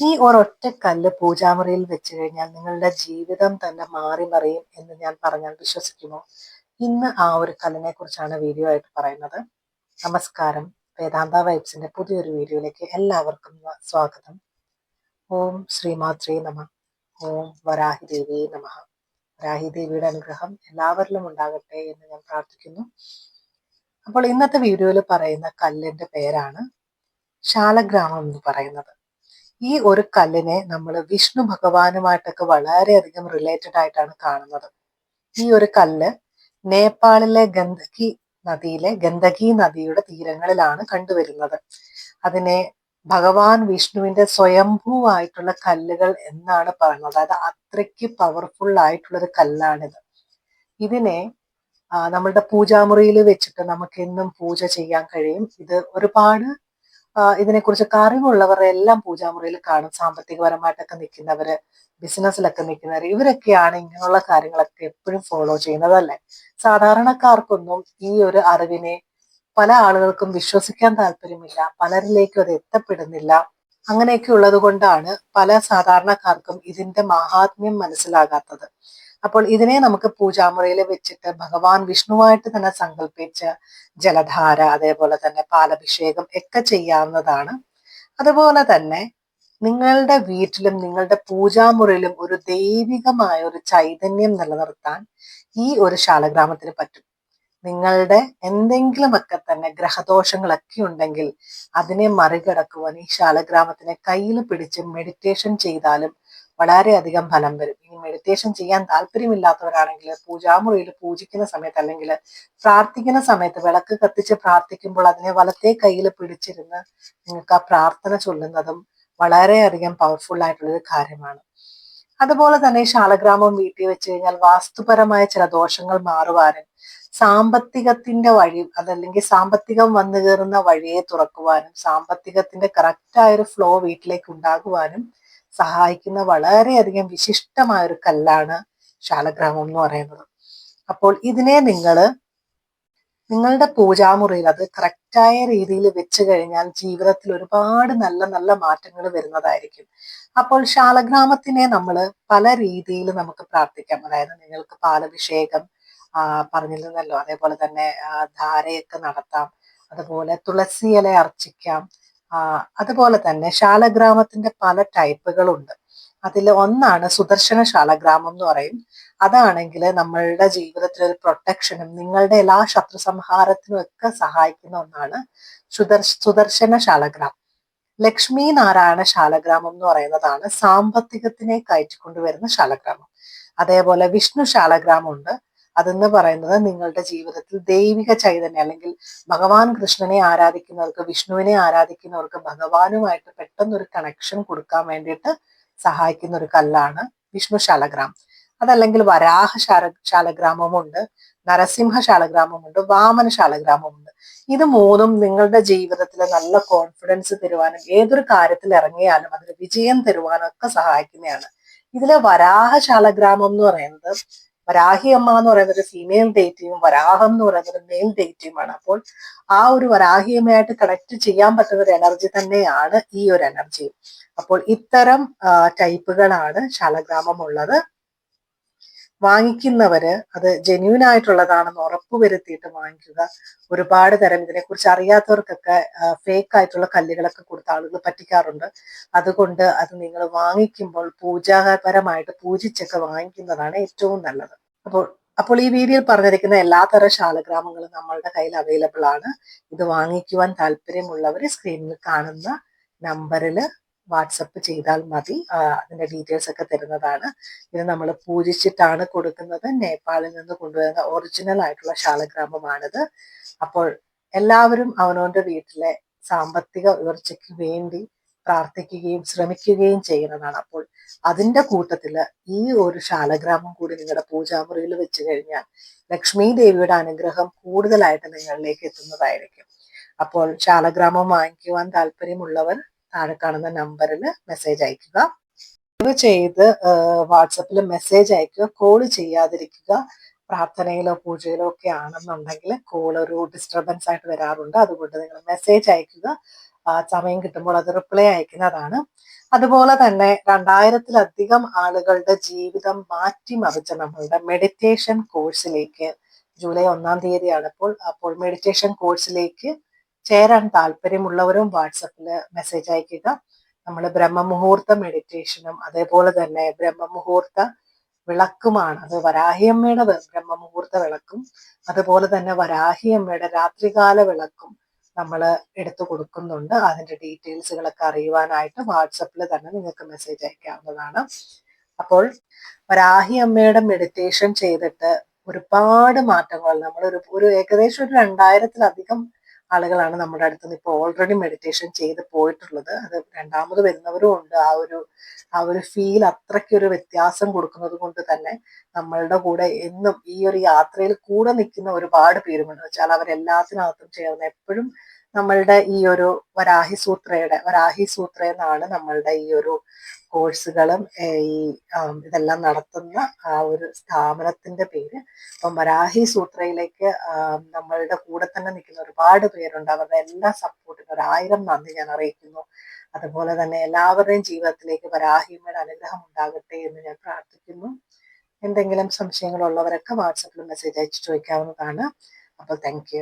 ഈ ഒരൊറ്റ കല്ല് പൂജാമുറിയിൽ വെച്ച് കഴിഞ്ഞാൽ നിങ്ങളുടെ ജീവിതം തന്നെ മാറി മറിയും എന്ന് ഞാൻ പറഞ്ഞാൽ വിശ്വസിക്കുമോ? ഇന്ന് ആ ഒരു കല്ലിനെ കുറിച്ചാണ് വീഡിയോ ആയിട്ട് പറയുന്നത്. നമസ്കാരം. വേദാന്ത വൈബ്സിന്റെ പുതിയൊരു വീഡിയോയിലേക്ക് എല്ലാവർക്കും സ്വാഗതം. ഓം ശ്രീമാത്രേ നമ. ഓം വരാഹി ദേവി നമ. വരാഹി ദേവിയുടെ അനുഗ്രഹം എല്ലാവരിലും ഉണ്ടാകട്ടെ എന്ന് ഞാൻ പ്രാർത്ഥിക്കുന്നു. അപ്പോൾ ഇന്നത്തെ വീഡിയോയിൽ പറയുന്ന കല്ലിന്റെ പേരാണ് ശാലഗ്രാമം എന്ന് പറയുന്നത്. ഈ ഒരു കല്ലിനെ നമ്മൾ വിഷ്ണു ഭഗവാനുമായിട്ടൊക്കെ വളരെയധികം റിലേറ്റഡ് ആയിട്ടാണ് കാണുന്നത്. ഈ ഒരു കല്ല് നേപ്പാളിലെ ഗന്ധകി നദിയിലെ ഗന്ധകി നദിയുടെ തീരങ്ങളിലാണ് കണ്ടുവരുന്നത്. അതിനെ ഭഗവാൻ വിഷ്ണുവിന്റെ സ്വയംഭൂവായിട്ടുള്ള കല്ലുകൾ എന്നാണ് പറയുന്നത്. അതായത് അത്രയ്ക്ക് പവർഫുൾ ആയിട്ടുള്ള ഒരു കല്ലാണിത്. ഇതിനെ നമ്മളുടെ പൂജാമുറിയിൽ വെച്ചിട്ട് നമുക്ക് എന്നും പൂജ ചെയ്യാൻ കഴിയും. ഇത് ഒരുപാട് ഇതിനെക്കുറിച്ച് അറിവുള്ളവരെ എല്ലാം പൂജാമുറിയിൽ കാണും. സാമ്പത്തികപരമായിട്ടൊക്കെ നിൽക്കുന്നവര് ബിസിനസ്സിലൊക്കെ നിൽക്കുന്നവർ ഇവരൊക്കെയാണ് ഇങ്ങനെയുള്ള കാര്യങ്ങളൊക്കെ എപ്പോഴും ഫോളോ ചെയ്യുന്നതല്ലേ? സാധാരണക്കാർക്കൊന്നും ഈ ഒരു അറിവിനെ പല ആളുകൾക്കും വിശ്വസിക്കാൻ താല്പര്യമില്ല. പലരിലേക്കും അത് എത്തപ്പെടുന്നില്ല. അങ്ങനെയൊക്കെ ഉള്ളത് കൊണ്ടാണ് പല സാധാരണക്കാർക്കും ഇതിന്റെ മഹാത്മ്യം മനസ്സിലാകാത്തത്. അപ്പോൾ ഇതിനെ നമുക്ക് പൂജാമുറിയിൽ വെച്ചിട്ട് ഭഗവാൻ വിഷ്ണുവായിട്ട് തന്നെ സങ്കല്പിച്ച് ജലധാര അതേപോലെ തന്നെ പാലഭിഷേകം ഒക്കെ ചെയ്യാവുന്നതാണ്. അതുപോലെ തന്നെ നിങ്ങളുടെ വീട്ടിലും നിങ്ങളുടെ പൂജാമുറിയിലും ഒരു ദൈവികമായ ഒരു ചൈതന്യം നിലനിർത്താൻ ഈ ഒരു ശാലഗ്രാമത്തിന് പറ്റും. നിങ്ങളുടെ എന്തെങ്കിലുമൊക്കെ തന്നെ ഗ്രഹദോഷങ്ങളൊക്കെ ഉണ്ടെങ്കിൽ അതിനെ മറികടക്കുവാൻ ഈ ശാലഗ്രാമത്തിനെ കയ്യിൽ പിടിച്ച് മെഡിറ്റേഷൻ ചെയ്താലും വളരെയധികം ഫലം വരും. ഇനി മെഡിറ്റേഷൻ ചെയ്യാൻ താല്പര്യമില്ലാത്തവരാണെങ്കിൽ പൂജാമുറിയിൽ പൂജിക്കുന്ന സമയത്ത് അല്ലെങ്കിൽ പ്രാർത്ഥിക്കുന്ന സമയത്ത് വിളക്ക് കത്തിച്ച് പ്രാർത്ഥിക്കുമ്പോൾ അതിനെ വലത്തെ കയ്യിൽ പിടിച്ചിരുന്ന് നിങ്ങൾക്ക് ആ പ്രാർത്ഥന ചൊല്ലുന്നതും വളരെയധികം പവർഫുൾ ആയിട്ടുള്ളൊരു കാര്യമാണ്. അതുപോലെ തന്നെ ശാലഗ്രാമം വീട്ടിൽ വെച്ച് കഴിഞ്ഞാൽ വാസ്തുപരമായ ചില ദോഷങ്ങൾ മാറുവാനും സാമ്പത്തികത്തിന്റെ വഴി അതല്ലെങ്കിൽ സാമ്പത്തികം വന്നു കയറുന്ന വഴിയെ തുറക്കുവാനും സാമ്പത്തികത്തിന്റെ കറക്റ്റായ ഒരു ഫ്ലോ വീട്ടിലേക്ക് ഉണ്ടാകുവാനും സഹായിക്കുന്ന വളരെയധികം വിശിഷ്ടമായ ഒരു കല്ലാണ് ശാലഗ്രാമം എന്ന് പറയുന്നത്. അപ്പോൾ ഇതിനെ നിങ്ങൾ നിങ്ങളുടെ പൂജാമുറിയിൽ അത് കറക്റ്റായ രീതിയിൽ വെച്ച് കഴിഞ്ഞാൽ ജീവിതത്തിൽ ഒരുപാട് നല്ല നല്ല മാറ്റങ്ങൾ വരുന്നതായിരിക്കും. അപ്പോൾ ശാലഗ്രാമത്തിനെ നമ്മൾ പല രീതിയിൽ നമുക്ക് പ്രാർത്ഥിക്കാം. അതായത് നിങ്ങൾക്ക് പാലഭിഷേകം പറഞ്ഞിരുന്നല്ലോ. അതേപോലെ തന്നെ ധാരയൊക്കെ നടത്താം. അതുപോലെ തുളസിയില അർച്ചിക്കാം. അതുപോലെ തന്നെ ശാലഗ്രാമത്തിന്റെ പല ടൈപ്പുകളുണ്ട്. അതിൽ ഒന്നാണ് സുദർശന ശാലഗ്രാമം എന്ന് പറയും. അതാണെങ്കിൽ നമ്മളുടെ ജീവിതത്തിൽ ഒരു പ്രൊട്ടക്ഷനും നിങ്ങളുടെ എല്ലാ ശത്രു സംഹാരത്തിനും ഒക്കെ സഹായിക്കുന്ന ഒന്നാണ് സുദർ സുദർശന ശാലഗ്രാം ലക്ഷ്മി നാരായണ ശാലഗ്രാമം എന്ന് പറയുന്നതാണ് സാമ്പത്തികത്തിനെ കയറ്റിക്കൊണ്ടുവരുന്ന ശാലഗ്രാമം. അതേപോലെ വിഷ്ണു ശാലഗ്രാമം ഉണ്ട് അതെന്ന് പറയുന്നത് നിങ്ങളുടെ ജീവിതത്തിൽ ദൈവിക ചൈതന്യം അല്ലെങ്കിൽ ഭഗവാൻ കൃഷ്ണനെ ആരാധിക്കുന്നവർക്ക് വിഷ്ണുവിനെ ആരാധിക്കുന്നവർക്ക് ഭഗവാനുമായിട്ട് പെട്ടെന്ന് ഒരു കണക്ഷൻ കൊടുക്കാൻ വേണ്ടിയിട്ട് സഹായിക്കുന്ന ഒരു കല്ലാണ് വിഷ്ണു ശാലഗ്രാം അതല്ലെങ്കിൽ വരാഹ ശാല ശാലഗ്രാമമുണ്ട് നരസിംഹ ശാലഗ്രാമമുണ്ട് വാമന ശാലഗ്രാമമുണ്ട് ഇത് മൂന്നും നിങ്ങളുടെ ജീവിതത്തിൽ നല്ല കോൺഫിഡൻസ് തരുവാനും ഏതൊരു കാര്യത്തിൽ ഇറങ്ങിയാലും അതിന് വിജയം തരുവാനും ഒക്കെ സഹായിക്കുന്നതാണ്. ഇതിലെ വരാഹ ശാലഗ്രാമം എന്ന് പറയുന്നത് വരാഹി അമ്മ എന്ന് പറയുന്നത് ഫീമെയിൽ ഡേറ്റീവും വരാഹം എന്ന് പറയുന്നത് മെയിൽ ഡേറ്റീവുമാണ് അപ്പോൾ ആ ഒരു വരാഹിയമ്മയായിട്ട് കണക്ട് ചെയ്യാൻ പറ്റുന്ന ഒരു എനർജി തന്നെയാണ് ഈ ഒരു എനർജി അപ്പോൾ ഇത്തരം ടൈപ്പുകളാണ് ശാലഗ്രാമം ഉള്ളത് വാങ്ങിക്കുന്നവര് അത് ജെന്യൂൻ ആയിട്ടുള്ളതാണെന്ന് ഉറപ്പ് വരുത്തിയിട്ട് വാങ്ങിക്കുക. ഒരുപാട് തരം ഇതിനെക്കുറിച്ച് അറിയാത്തവർക്കൊക്കെ ഫേക്ക് ആയിട്ടുള്ള കല്ലുകളൊക്കെ കൊടുത്ത ആളുകൾ പറ്റിക്കാറുണ്ട്. അതുകൊണ്ട് അത് നിങ്ങൾ വാങ്ങിക്കുമ്പോൾ പൂജാപരമായിട്ട് പൂജിച്ചൊക്കെ വാങ്ങിക്കുന്നതാണ് ഏറ്റവും നല്ലത്. അപ്പോൾ അപ്പോൾ ഈ വീഡിയോയിൽ പറഞ്ഞിരിക്കുന്ന എല്ലാത്തരം ശാലഗ്രാമങ്ങളും നമ്മളുടെ കയ്യിൽ അവൈലബിൾ ആണ്. ഇത് വാങ്ങിക്കുവാൻ താല്പര്യമുള്ളവർ സ്ക്രീനിൽ കാണുന്ന നമ്പറിൽ വാട്സപ്പ് ചെയ്താൽ മതി. അതിന്റെ ഡീറ്റെയിൽസ് ഒക്കെ തരുന്നതാണ്. ഇത് നമ്മൾ പൂജിച്ചിട്ടാണ് കൊടുക്കുന്നത്. നേപ്പാളിൽ നിന്ന് കൊണ്ടുവരുന്ന ഒറിജിനൽ ആയിട്ടുള്ള ശാലഗ്രാമമാണിത്. അപ്പോൾ എല്ലാവരും അവനവന്റെ വീട്ടിലെ സാമ്പത്തിക ഉയർച്ചയ്ക്ക് വേണ്ടി പ്രാർത്ഥിക്കുകയും ശ്രമിക്കുകയും ചെയ്യുന്നതാണ് അപ്പോൾ അതിന്റെ കൂട്ടത്തിൽ ഈ ഒരു ശാലഗ്രാമം കൂടി നിങ്ങളുടെ പൂജാമുറിയിൽ വെച്ച് കഴിഞ്ഞാൽ ലക്ഷ്മി ദേവിയുടെ അനുഗ്രഹം കൂടുതലായിട്ട് നിങ്ങളിലേക്ക് എത്തുന്നതായിരിക്കും. അപ്പോൾ ശാലഗ്രാമം വാങ്ങിക്കുവാൻ താല്പര്യമുള്ളവർ താഴെ കാണുന്ന നമ്പറിൽ മെസ്സേജ് അയക്കുക. ചെയ്ത് വാട്സപ്പിൽ മെസ്സേജ് അയക്കുക. കോൾ ചെയ്യാതിരിക്കുക. പ്രാർത്ഥനയിലോ പൂജയിലോ ഒക്കെ ആണെന്നുണ്ടെങ്കിൽ കോൾ ഒരു ഡിസ്റ്റർബൻസ് ആയിട്ട് വരാറുണ്ട്. അതുകൊണ്ട് നിങ്ങൾ മെസ്സേജ് അയക്കുക. സമയം കിട്ടുമ്പോൾ അത് റിപ്ലൈ അയക്കുന്നതാണ്. അതുപോലെ തന്നെ രണ്ടായിരത്തിലധികം ആളുകളുടെ ജീവിതം മാറ്റിമറിച്ച നമ്മളുടെ മെഡിറ്റേഷൻ കോഴ്സിലേക്ക് ജൂലൈ ഒന്നാം തീയതിയാണ് അപ്പോൾ അപ്പോൾ മെഡിറ്റേഷൻ കോഴ്സിലേക്ക് ചേരാൻ താല്പര്യമുള്ളവരും വാട്സപ്പിൽ മെസ്സേജ് അയക്കുക. നമ്മൾ ബ്രഹ്മമുഹൂർത്ത മെഡിറ്റേഷനും അതേപോലെ തന്നെ ബ്രഹ്മമുഹൂർത്ത വിളക്കുമാണ്. അത് വരാഹിയമ്മയുടെ ബ്രഹ്മമുഹൂർത്ത വിളക്കും. അതുപോലെ തന്നെ വരാഹിയമ്മയുടെ രാത്രികാല വിളക്കും. നമ്മൾ എടുത്തു കൊടുക്കുന്നുണ്ട്. അതിന്റെ ഡീറ്റെയിൽസുകളൊക്കെ അറിയുവാനായിട്ട് വാട്സപ്പിൽ തന്നെ നിങ്ങൾക്ക് മെസ്സേജ് അയക്കാവുന്നതാണ്. അപ്പോൾ വരാഹി അമ്മയുടെ മെഡിറ്റേഷൻ ചെയ്തിട്ട് ഒരുപാട് മാറ്റങ്ങൾ നമ്മൾ ഒരു ഒരു ഏകദേശം ഒരു രണ്ടായിരത്തിലധികം ആളുകളാണ് നമ്മുടെ അടുത്ത് നിന്ന് ഇപ്പോൾ ഓൾറെഡി മെഡിറ്റേഷൻ ചെയ്ത് പോയിട്ടുള്ളത്. അത് രണ്ടാമത് വരുന്നവരും ഉണ്ട്. ആ ഒരു ആ ഒരു ഫീൽ അത്രയ്ക്കൊരു വ്യത്യാസം കൊടുക്കുന്നത് കൊണ്ട് തന്നെ നമ്മളുടെ കൂടെ എന്നും ഈ ഒരു യാത്രയിൽ കൂടെ നിൽക്കുന്ന ഒരുപാട് പേരുമുണ്ട്. വെച്ചാൽ അവരെല്ലാത്തിനകത്തും ചേർന്ന് എപ്പോഴും നമ്മളുടെ ഈ ഒരു വരാഹി സൂത്രയുടെ വരാഹി സൂത്ര എന്നാണ് നമ്മളുടെ ഈ ഒരു കോഴ്സുകളും ഈ ഇതെല്ലാം നടത്തുന്ന ആ ഒരു സ്ഥാപനത്തിന്റെ പേര്. അപ്പം വരാഹി സൂത്രയിലേക്ക് നമ്മളുടെ കൂടെ തന്നെ നിൽക്കുന്ന ഒരുപാട് പേരുണ്ട്. അവരുടെ എല്ലാ സപ്പോർട്ടിനും ഒരായിരം നന്ദി ഞാൻ അറിയിക്കുന്നു. അതുപോലെ തന്നെ എല്ലാവരുടെയും ജീവിതത്തിലേക്ക് വരാഹിയമ്മയുടെ അനുഗ്രഹം ഉണ്ടാകട്ടെ എന്ന് ഞാൻ പ്രാർത്ഥിക്കുന്നു. എന്തെങ്കിലും സംശയങ്ങളുള്ളവരൊക്കെ വാട്സപ്പിൽ മെസ്സേജ് അയച്ച് ചോദിക്കാവുന്നതാണ്. അപ്പോൾ താങ്ക്